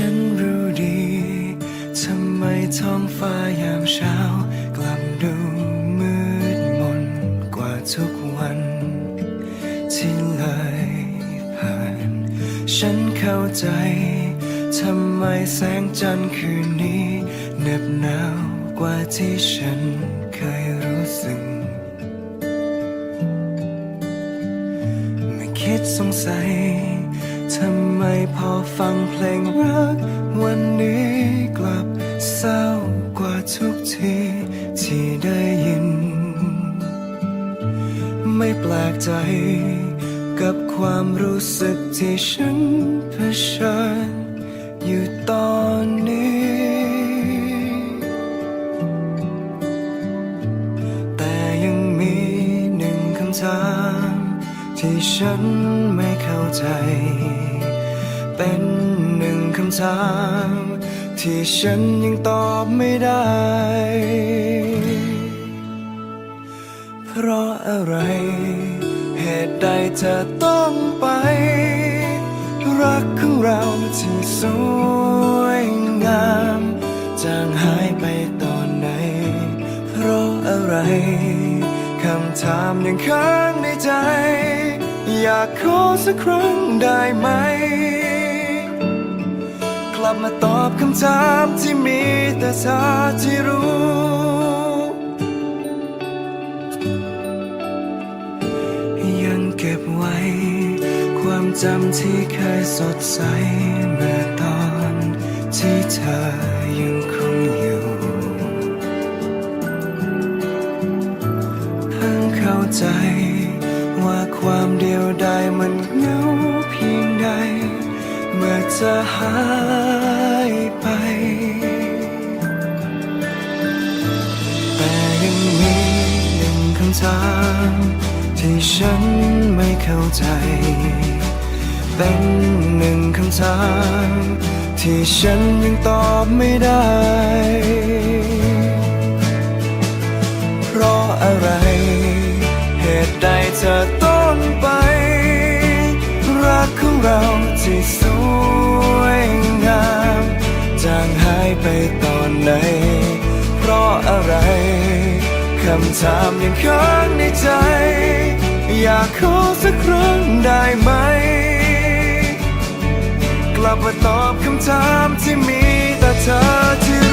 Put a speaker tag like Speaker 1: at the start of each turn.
Speaker 1: ฉันรู้ดี ทำไมท้องฟ้ายามเช้า กลับดูมืดมนกว่าทุกวัน ที่เลยผ่าน ฉันเข้าใจ ทำไมแสงจันทร์คืนนี้เหน็บหนาวกว่าที่ฉันเคยรู้สึกไม่คิดสงสัย ทำไมพอฟังเพลงรัก วันนี้กลับเศร้ากว่าทุกทีที่ได้ยิน ไม่แปลกใจกับความรู้สึกที่ฉันเผชิญอยู่ตอนนี้ แต่ยังมีหนึ่งคำถาม ที่ฉันไม่เข้าใจ เป็นหนึ่งคำถาม ที่ฉันยังตอบไม่ได้ เพราะอะไร เหตุใดเธอต้องไป รักของเราที่สวยงามจางหายไปตอนไหน เพราะอะไร คำถามยังค้างในใจ อยากขอสักครั้งได้ไหม กลับมาตอบคำถามที่มีแต่เธอที่รู้ ยังเก็บไว้ ความจำที่เคยสดใสเมื่อตอนที่เธอยังคงอยู่เพิ่งเข้าใจ ว่าความเดียวดายมันเหงาเพียงใด เมื่อเธอหายไป แต่ยังมีหนึ่งคำถามที่ฉันไม่เข้าใจ เป็นหนึ่งคำถามที่ฉันยังตอบไม่ได้ เธอต้องไป รักของเราที่สวยงามจางหายไปตอนไหน เพราะอะไร คำถามยังค้างในใจ อยากขอสักครั้งได้ไหม กลับมาตอบคำถามที่มีแต่เธอที่